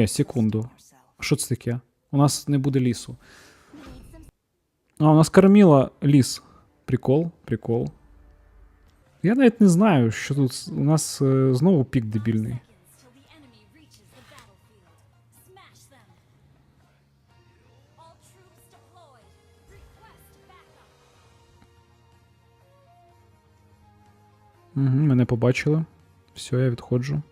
Ні, секунду. Що це таке? У нас не буде лісу. А, у нас кормила ліс. Прикол, прикол. Я навіть не знаю, що тут у нас е, знову пік дебільний. Угу, мене побачили. Все, я відходжу.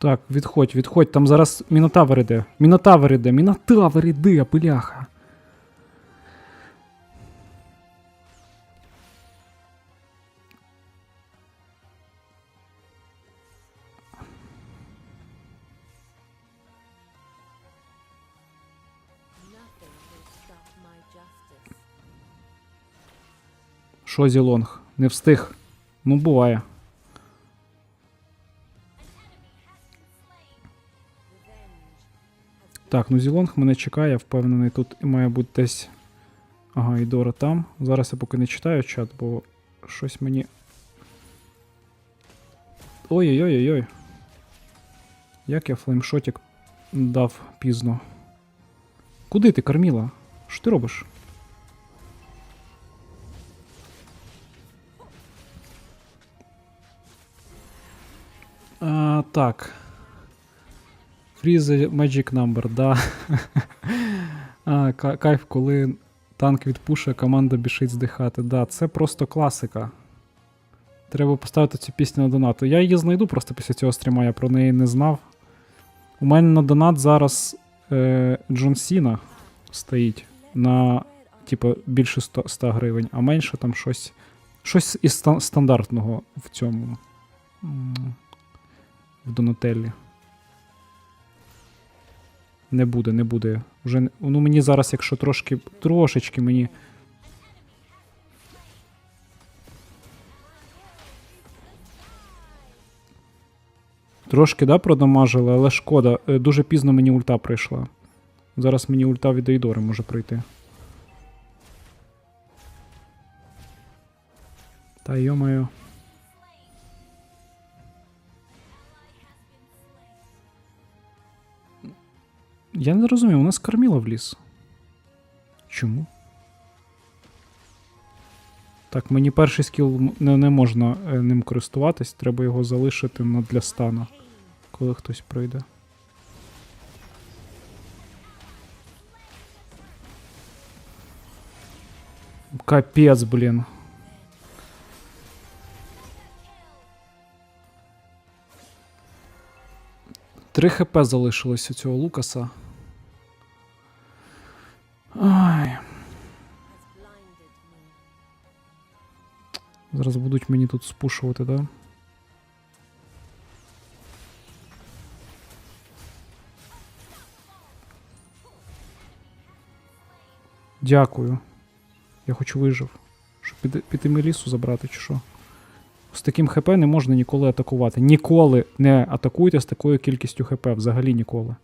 Так, відходь, відходь, там зараз Мінотавр іде. Мінотавр іде, Мінотавр іде, stop. Що Зілонг? Не встиг. Ну, буває. Так, ну Зілонг мене чекає, я впевнений, тут має бути десь. Ага, і Дора там. Зараз я поки не читаю чат, бо щось мені. Ой-ой-ой-ой. Як я флеймшотик дав пізно. Куди ти, Карміла? Що ти робиш? А, так. Freeze Magic Number, да. а, кайф, коли танк відпушує, команда біжить здихати. Да, це просто класика. Треба поставити цю пісню на донат. Я її знайду просто після цього стріма, я про неї не знав. У мене на донат зараз е, Джон Сіна стоїть на типу, більше 100, 100 гривень, а менше там щось. Щось із стандартного в цьому. В Донателлі. Не буде, не буде. Уже, ну мені зараз, якщо трошки, трошечки мені. Трошки, да, продамажили, але шкода. Е, Дуже пізно мені ульта прийшла. Зараз мені ульта від відЕйдори може прийти. Та йомаю. Я не розумію, у нас корміла в ліс. Чому? Так, мені перший скіл не, не можна е, ним користуватись, треба його залишити на для стану, коли хтось прийде. Капець, блін. Три хп залишилось у цього Лукаса. Будуть мені тут спушувати, да? Дякую. Я хочу вижив. Щоб піти, піти Мелісу забрати, чи що? З таким ХП не можна ніколи атакувати. Ніколи не атакуйте з такою кількістю ХП. Взагалі ніколи.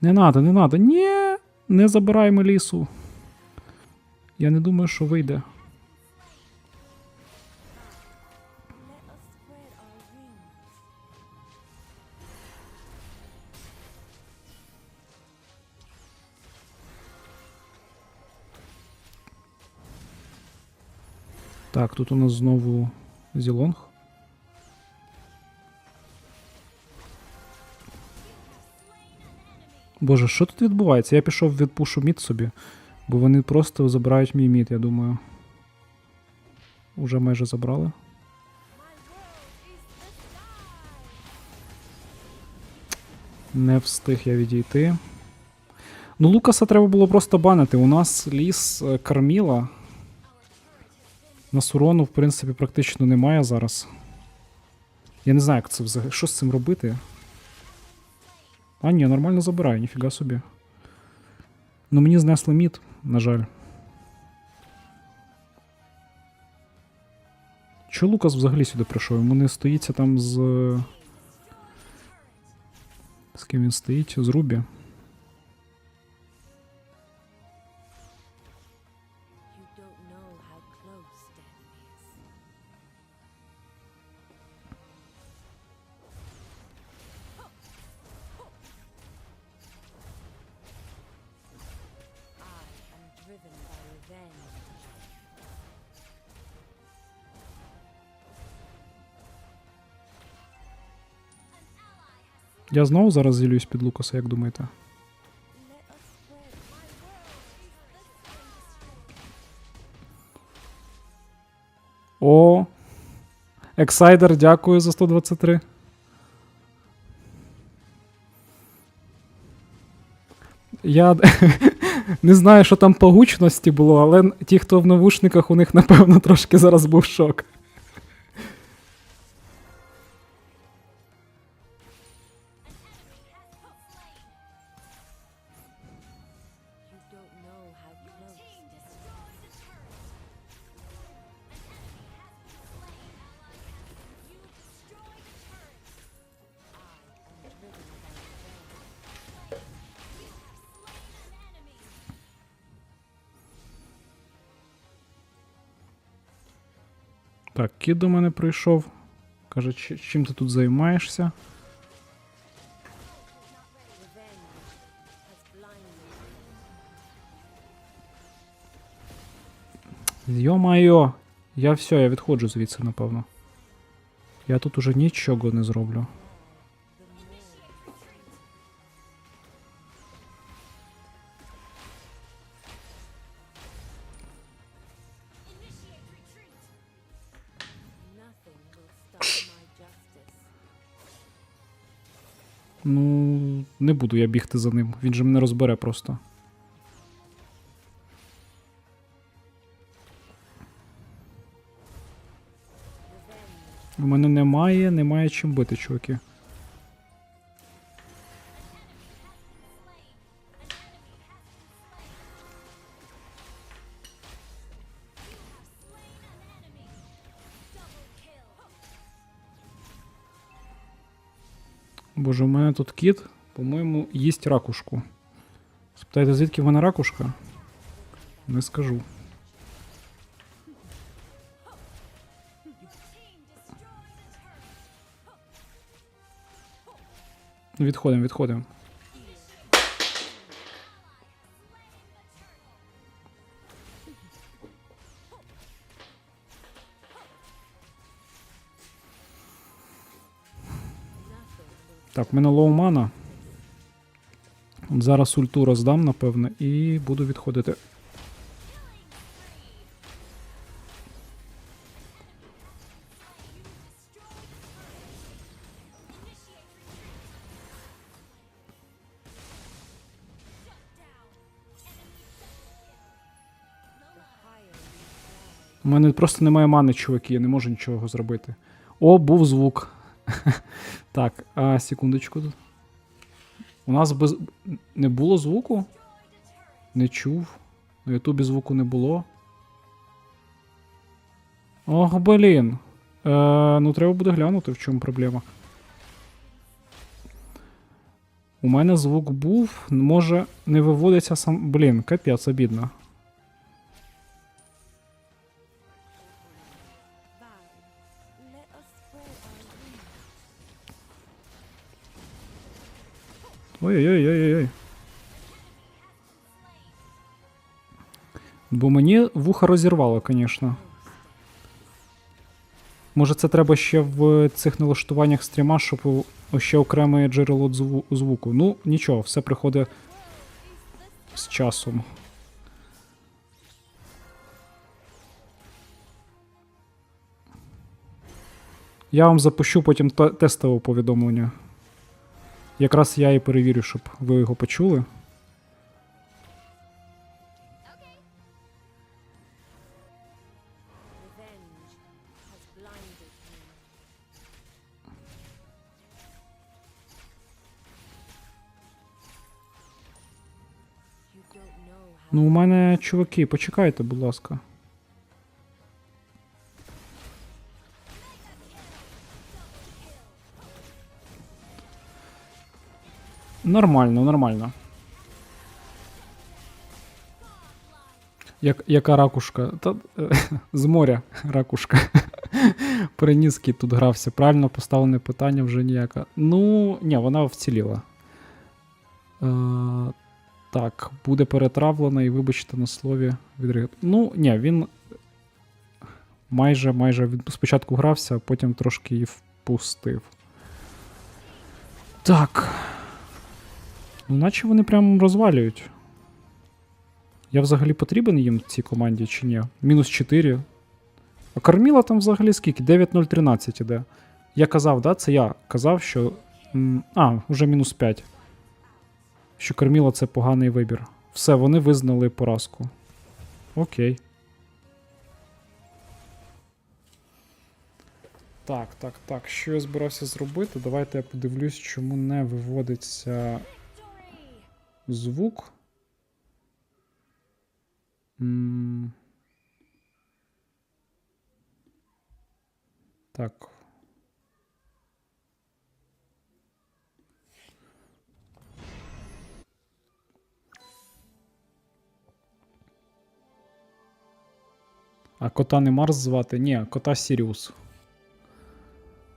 Не надо, не надо. Ні, не забирай Мелісу. Я не думаю, що вийде. Так, тут у нас знову Зілонг. Боже, що тут відбувається? Я пішов відпушу мід собі, бо вони просто забирають мій мід, я думаю. Уже майже забрали. Не встиг я відійти. Ну, Лукаса треба було просто банити. У нас ліс е, Карміла. На Сурону, в принципі, практично немає зараз. Я не знаю, як це взагалі. Що з цим робити? А, ні, нормально забираю, ніфіга собі. Ну мені знесли мід, на жаль. Чо Лукас взагалі сюди прийшов? Йому не стоїться там з. З ким він стоїть? З Рубі. Я знову зараз зілюсь під Лукаса, як думаєте? О! Ексайдер, дякую за 123. Я не знаю, що там по гучності було, але ті, хто в навушниках, у них, напевно, трошки зараз був шок. Так, кіт до мене прийшов. Каже, чим ти тут займаєшся? Йо-майо! Я все, я відходжу звідси, напевно. Я тут уже нічого не зроблю. Не буду я бігти за ним. Він же мене розбере просто. У мене немає, немає чим бити, чуваки. Боже, у мене тут кіт, по-моєму, їсть ракушку. Спитайте, звідки в мене ракушка? Не скажу. Відходимо, відходимо. Так, в мене лоумана. Зараз ульту роздам, напевно, і буду відходити. У мене просто немає мани, чуваки, я не можу нічого зробити. О, був звук. так, а секундочку. тут. У нас без... не було звуку? Не чув. На Ютубі звуку не було. Ох, блін. Е, ну, треба буде глянути, в чому проблема. У мене звук був, може не виводиться сам. Блін, капець, обідно. Ой-ой-ой-ой-ой. Бо мені вуха розірвало, звісно. Може, це треба ще в цих налаштуваннях стріма, щоб ще окреме джерело зву- звуку. Ну, нічого, все приходить з часом. Я вам запущу потім тестове повідомлення. Якраз я і перевірю, щоб ви його почули. Ну, у мене чуваки, почекайте, будь ласка. Нормально, нормально. Як, яка ракушка? Та, е, з моря ракушка. Кіт тут грався. Правильно поставлене питання вже ніяка. Ну, ні, вона вціліла. Е, так, буде перетравлена і вибачте на слові відрив. Ну, ні, він майже майже від... спочатку грався, а потім трошки її впустив. Так. Ну, наче вони прям розвалюють. Я взагалі потрібен їм в цій команді чи ні? Мінус 4. А Карміла там взагалі скільки? 9-0-13 іде. Я казав, да? Це я казав, що. А, вже мінус 5. Що Карміла це поганий вибір. Все, вони визнали поразку. Окей. Так, так, так. Що я збирався зробити? Давайте я подивлюсь, чому не виводиться звук. М. Так. А кота не Марс звати? Ні, кота Сіріус.